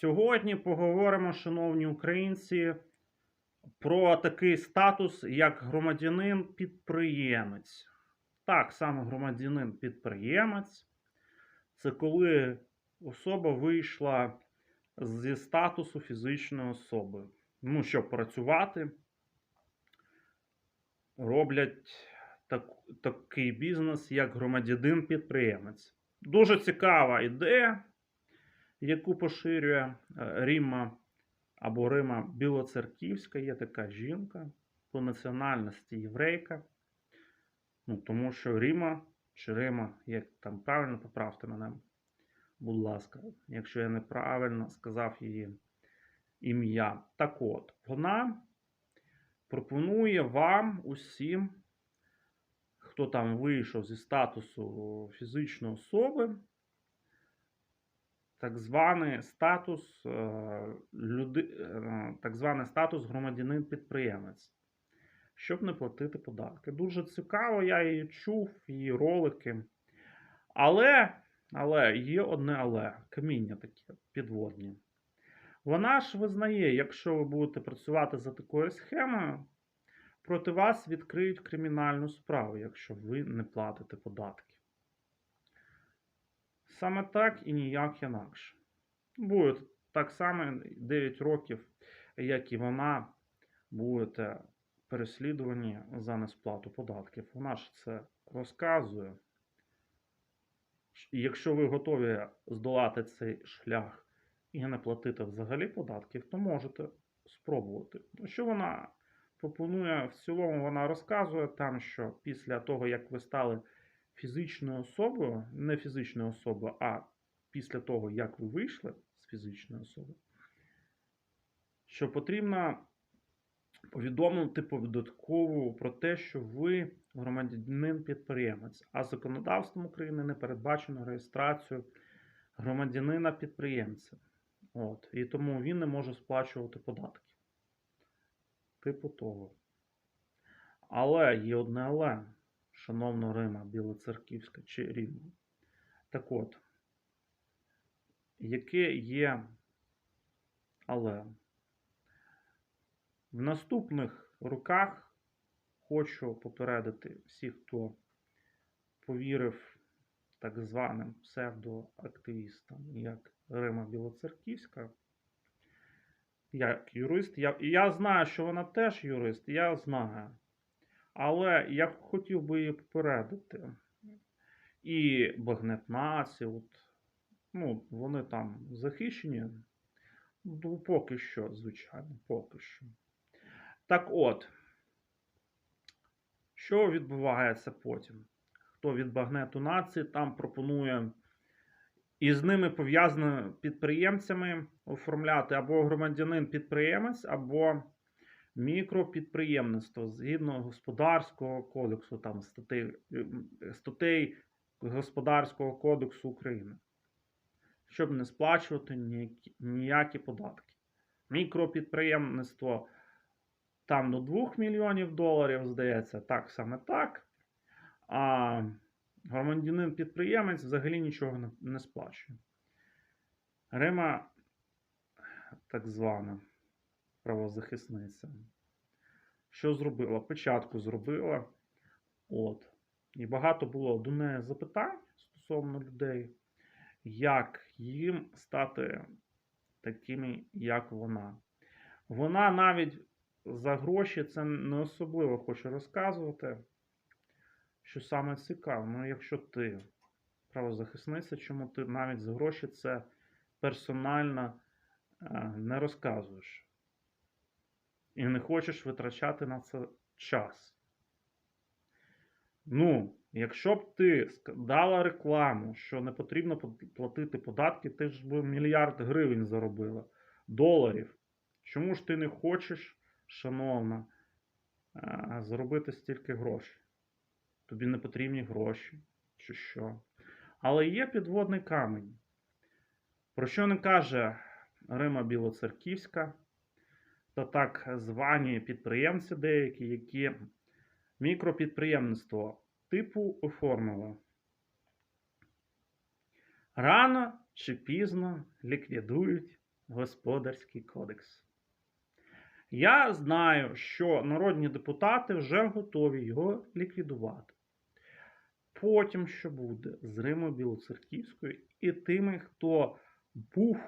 Сьогодні поговоримо, шановні українці, про такий статус, як громадянин-підприємець. Так, саме громадянин-підприємець це коли особа вийшла зі статусу фізичної особи. Ну, щоб працювати, роблять так, такий бізнес, як громадянин-підприємець. Дуже цікава ідея, яку поширює е, Ріма або Рима Білоцерківська. Є така жінка по національності єврейка. Ну, тому що Ріма чи Рима, як там правильно поправте мене, будь ласка, якщо я неправильно сказав її ім'я. Так от, вона пропонує вам усім, хто там вийшов зі статусу фізичної особи, так званий статус, е, люди, е, так званий статус громадянин-підприємець, щоб не платити податки. Дуже цікаво, я її чув, її ролики. Але, але є одне але, каміння таке підводні. Вона ж визнає, якщо ви будете працювати за такою схемою, проти вас відкриють кримінальну справу, якщо ви не платите податки. Саме так і ніяк інакше. Буде так само 9 років, як і вона, будете переслідувані за несплату податків. Вона ж це розказує. І якщо ви готові здолати цей шлях і не платити взагалі податків, то можете спробувати. Що вона пропонує в цілому, вона розказує там, що після того, як ви стали фізичною особою, не фізичною особою, а після того, як ви вийшли з фізичної особи, що потрібно повідомити податкову про те, що ви громадянин-підприємець, а законодавством України не передбачено реєстрацію громадянина-підприємця. От. І тому він не може сплачувати податки. Типу того. Але є одне але, шановна Рима Білоцерківська чи Рівна. Так от, яке є але? В наступних роках хочу попередити всіх, хто повірив так званим псевдоактивістам, як Рима Білоцерківська, як юрист. Я, я знаю, що вона теж юрист, я знаю. Але я хотів би її попередити. І Багнет Нації, от, ну, вони там захищені. Ну, поки що, звичайно, поки що. Так от, що відбувається потім? Хто від Багнету Нації там пропонує і з ними пов'язано підприємцями оформляти або громадянин-підприємець, або мікропідприємництво згідно господарського кодексу, там статей, статей Господарського кодексу України, щоб не сплачувати ніякі, ніякі податки. Мікропідприємництво там до 2 мільйонів доларів, здається, так саме так. А громадянин-підприємець взагалі нічого не сплачує. Рима, так звана правозахисниця. Що зробила? Початку зробила. От. І багато було до неї запитань стосовно людей, як їм стати такими, як вона. Вона навіть за гроші це не особливо хоче розказувати. Що саме цікаво, ну якщо ти правозахисниця, чому ти навіть за гроші це персонально е, не розказуєш? І не хочеш витрачати на це час. Ну, якщо б ти дала рекламу, що не потрібно платити податки, ти ж би мільярд гривень заробила, доларів. Чому ж ти не хочеш, шановна, е, заробити стільки грошей? Тобі не потрібні гроші, чи що. Але є підводний камінь. Про що не каже Рима Білоцерківська та так звані підприємці деякі, які мікропідприємництво типу оформили. Рано чи пізно ліквідують Господарський кодекс. Я знаю, що народні депутати вже готові його ліквідувати. Потім що буде з Римою Білоцерківською і тими, хто був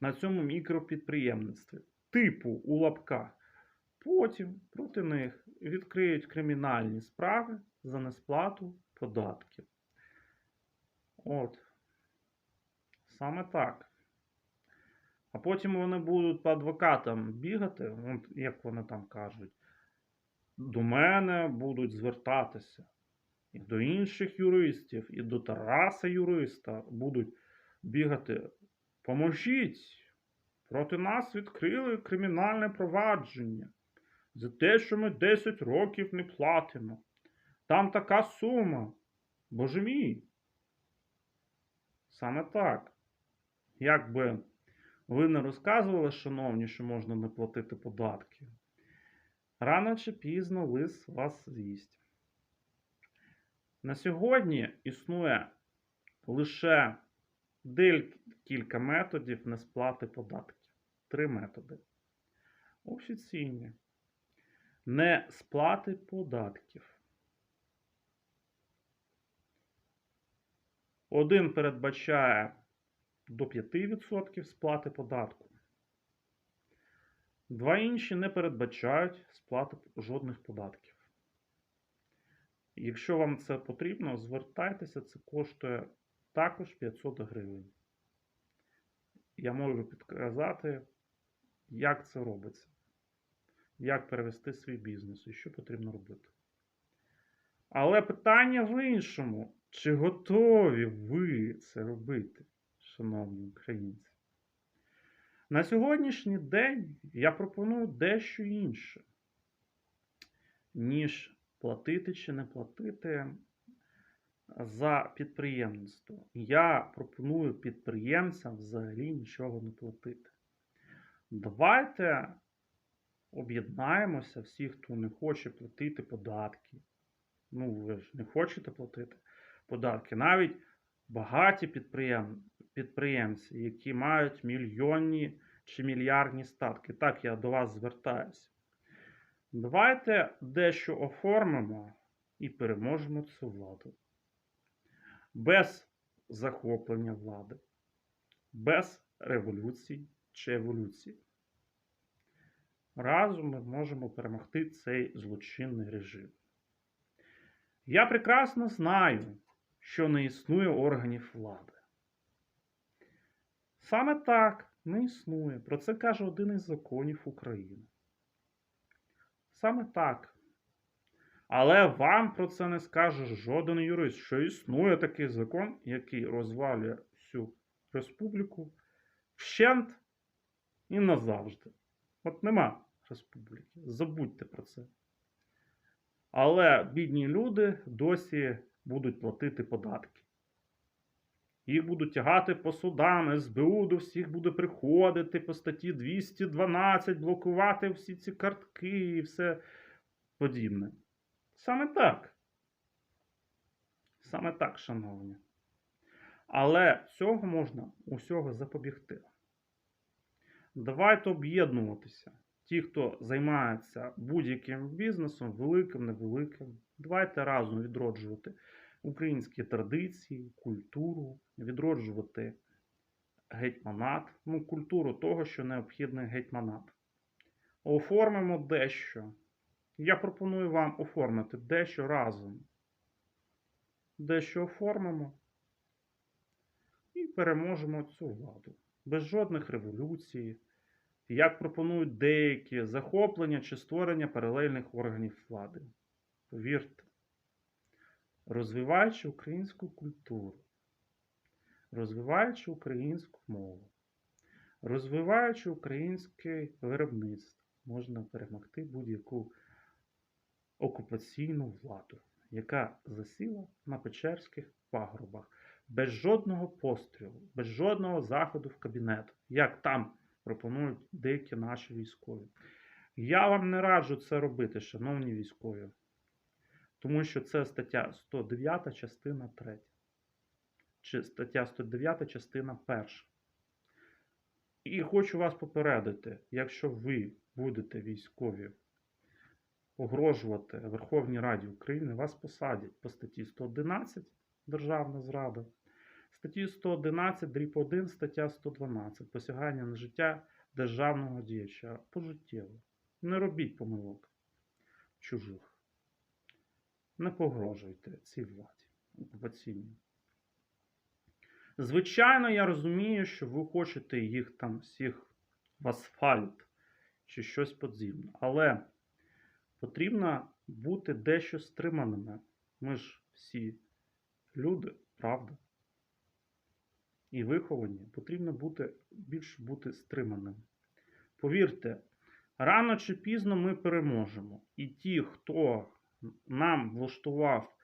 на цьому мікропідприємництві, типу у лапках. Потім проти них відкриють кримінальні справи за несплату податків. От. Саме так. А потім вони будуть по адвокатам бігати, як вони там кажуть, до мене будуть звертатися. І до інших юристів, і до Тараса юриста будуть бігати. Поможіть! Проти нас відкрили кримінальне провадження за те, що ми 10 років не платимо. Там така сума. Боже мій. Саме так. Як би ви не розказували, шановні, що можна не платити податки, рано чи пізно лис вас з'їсть. На сьогодні існує лише декілька методів несплати податків. Три методи. Офіційні. Не сплати податків. Один передбачає до 5% сплати податку. Два інші не передбачають сплати жодних податків. Якщо вам це потрібно, звертайтеся, це коштує також 500 гривень. Я можу підказати, як це робиться, як перевести свій бізнес і що потрібно робити. Але питання в іншому: чи готові ви це робити, шановні українці? На сьогоднішній день я пропоную дещо інше, ніж платити чи не платити за підприємництво. Я пропоную підприємцям взагалі нічого не платити. Давайте об'єднаємося всі, хто не хоче платити податки. Ну, ви ж не хочете платити податки. Навіть багаті підприєм... підприємці, які мають мільйонні чи мільярдні статки. Так, я до вас звертаюся. Давайте дещо оформимо і переможемо цю владу. Без захоплення влади, без революцій чи еволюції. Разом ми можемо перемогти цей злочинний режим. Я прекрасно знаю, що не існує органів влади. Саме так не існує. Про це каже один із законів України. Саме так. Але вам про це не скаже жоден юрист, що існує такий закон, який розвалює всю республіку вщент і назавжди. От нема республіки. Забудьте про це. Але бідні люди досі будуть платити податки. Їх будуть тягати по судам, СБУ до всіх буде приходити по статті 212, блокувати всі ці картки і все подібне. Саме так. Саме так, шановні. Але цього можна усього запобігти. Давайте об'єднуватися. Ті, хто займається будь-яким бізнесом, великим, невеликим, давайте разом відроджувати українські традиції, культуру, відроджувати гетьманат, ну, культуру того, що необхідний гетьманат. Оформимо дещо. Я пропоную вам оформити дещо разом. Дещо оформимо і переможемо цю владу. Без жодних революцій, як пропонують деякі захоплення чи створення паралельних органів влади. Повірте, розвиваючи українську культуру, розвиваючи українську мову, розвиваючи українське виробництво, можна перемогти будь-яку окупаційну владу, яка засіла на Печерських пагорбах без жодного пострілу, без жодного заходу в кабінет, як там пропонують деякі наші військові. Я вам не раджу це робити, шановні військові, тому що це стаття 109, частина 3, чи стаття 109, частина 1. І хочу вас попередити, якщо ви будете військові погрожувати Верховній Раді України, вас посадять по статті 111 Державна зрада, статті 111, дріб 1, стаття 112 посягання на життя державного діяча пожиттєво. Не робіть помилок чужих. Не погрожуйте цій владі окупаційній. Звичайно, я розумію, що ви хочете їх там всіх в асфальт чи щось подібне. Але потрібно бути дещо стриманими. Ми ж всі люди, правда? І виховані, потрібно бути більш бути стриманим. Повірте, рано чи пізно ми переможемо. І ті, хто нам влаштував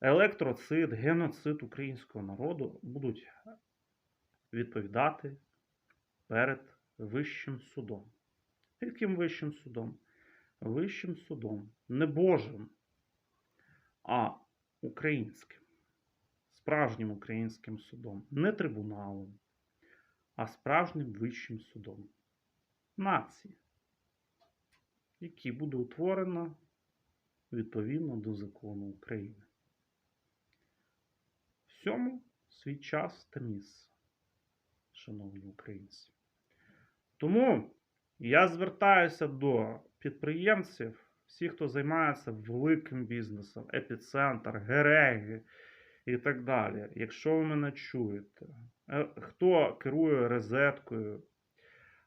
електроцид, геноцид українського народу, будуть відповідати перед Вищим судом. Яким Вищим судом? Вищим судом. Не Божим, а українським. Справжнім українським судом. Не трибуналом, а справжнім Вищим судом. Нації, який буде утворено відповідно до закону України. Всьому свій час та місце, шановні українці. Тому я звертаюся до підприємців, всіх, хто займається великим бізнесом, епіцентр, гереги і так далі. Якщо ви мене чуєте, е, хто керує розеткою,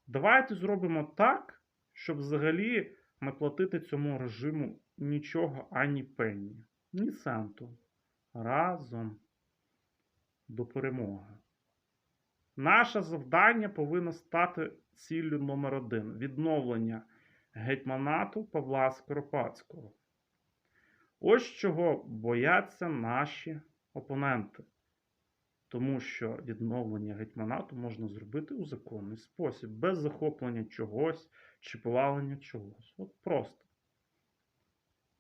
давайте зробимо так, щоб взагалі не платити цьому режиму нічого ані пенні, ні центу. Разом до перемоги. Наше завдання повинно стати ціллю номер один відновлення гетьманату Павла Скоропадського. Ось чого бояться наші опоненти. Тому що відновлення гетьманату можна зробити у законний спосіб, без захоплення чогось чи повалення чогось. От просто.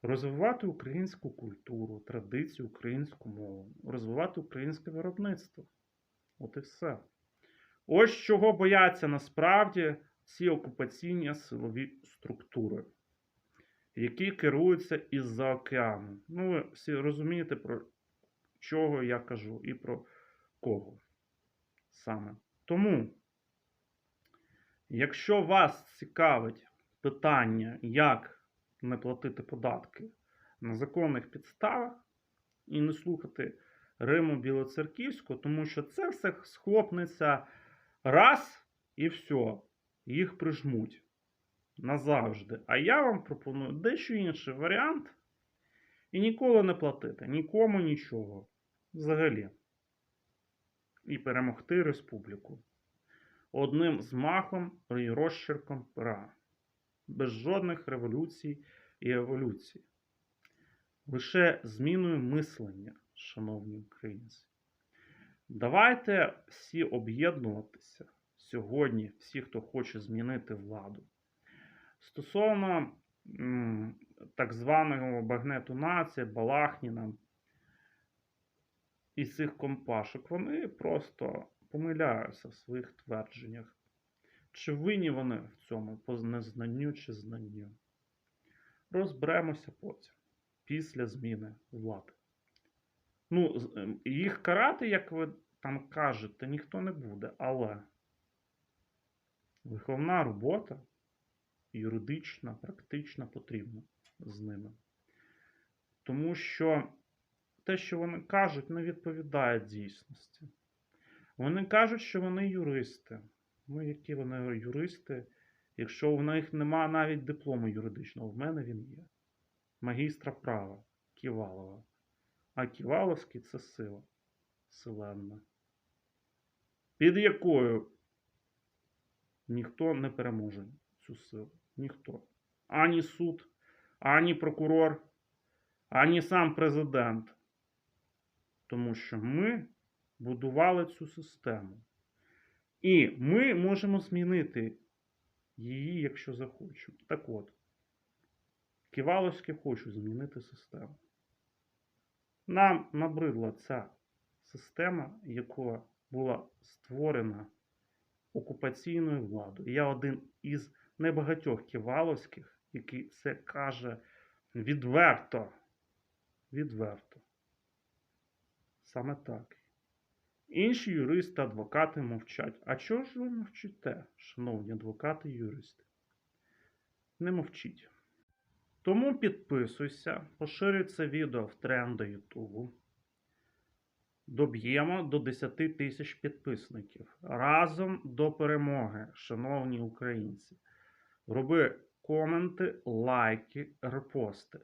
Розвивати українську культуру, традицію, українську мову, розвивати українське виробництво. От і все. Ось чого бояться насправді ці окупаційні силові структури, які керуються із-за океану. Ну, ви всі розумієте, про чого я кажу і про кого саме. Тому, якщо вас цікавить питання, як не платити податки на законних підставах і не слухати Риму Білоцерківського, тому що це все схлопнеться раз і все, їх прижмуть назавжди. А я вам пропоную дещо інший варіант і ніколи не платити, нікому нічого. Взагалі. І перемогти республіку. Одним змахом і розчерком пера без жодних революцій і еволюцій. Лише зміною мислення, шановні українці. Давайте всі об'єднуватися сьогодні, всі, хто хоче змінити владу. Стосовно так званого багнету нації, Балахніна і цих компашок, вони просто помиляються в своїх твердженнях. Чи винні вони в цьому по незнанню чи знанню? Розберемося потім, після зміни влади. Ну, ем, їх карати, як ви там кажете, ніхто не буде, але виховна робота юридична, практична потрібна з ними. Тому що те, що вони кажуть, не відповідає дійсності. Вони кажуть, що вони юристи. Ну, які вони юристи, якщо в них нема навіть диплому юридичного, в мене він є. Магістра права Ківалова. А Ківаловський це сила селенна, під якою ніхто не переможе цю силу. Ніхто. Ані суд, ані прокурор, ані сам президент. Тому що ми будували цю систему. І ми можемо змінити її, якщо захочемо. Так от, Ківаловське хочу змінити систему. Нам набридла ця система, яка була створена окупаційною владою. Я один із небагатьох ківаловських, який це каже відверто. Відверто. Саме так. Інші юристи, адвокати мовчать. А чого ж ви мовчите, шановні адвокати і юристи? Не мовчіть. Тому підписуйся, поширюй це відео в тренди Ютубу. Доб'ємо до 10 тисяч підписників. Разом до перемоги, шановні українці. Роби коменти, лайки, репости.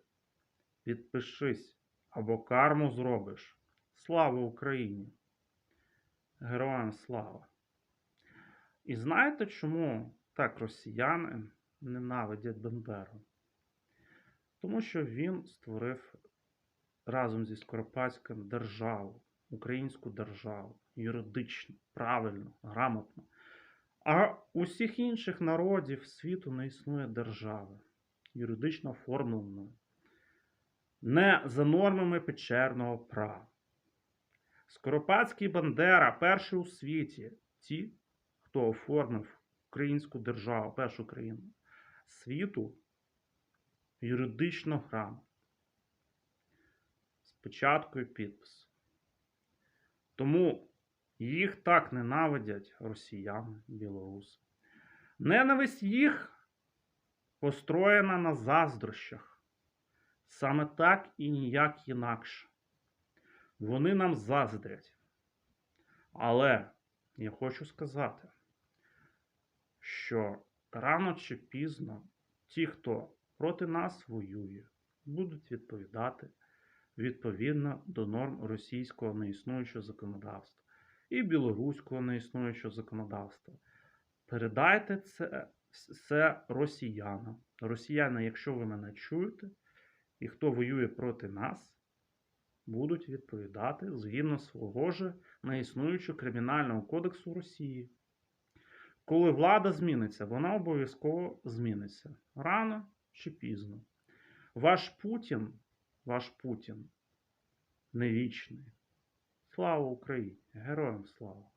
Підпишись або карму зробиш. Слава Україні! Героям слава! І знаєте, чому так росіяни ненавидять Бендеру? Тому що він створив разом зі Скоропадським державу, українську державу, юридично, правильно, грамотно. А у всіх інших народів світу не існує держави, юридично оформленої, не за нормами печерного права. Скоропадський Бандера перший у світі, ті, хто оформив українську державу, першу країну світу, юридично грамотно. З початкою підпису. Тому їх так ненавидять росіяни, білоруси. Ненависть їх построєна на заздрощах. Саме так і ніяк інакше. Вони нам заздрять. Але я хочу сказати, що рано чи пізно ті, хто проти нас воює, будуть відповідати відповідно до норм російського неіснуючого законодавства і білоруського неіснуючого законодавства. Передайте це, це росіянам. Росіяни, якщо ви мене чуєте, і хто воює проти нас, будуть відповідати згідно свого ж неіснуючого Кримінального кодексу Росії. Коли влада зміниться, вона обов'язково зміниться рано чи пізно. Ваш Путін, ваш Путін не вічний. Слава Україні! Героям слава!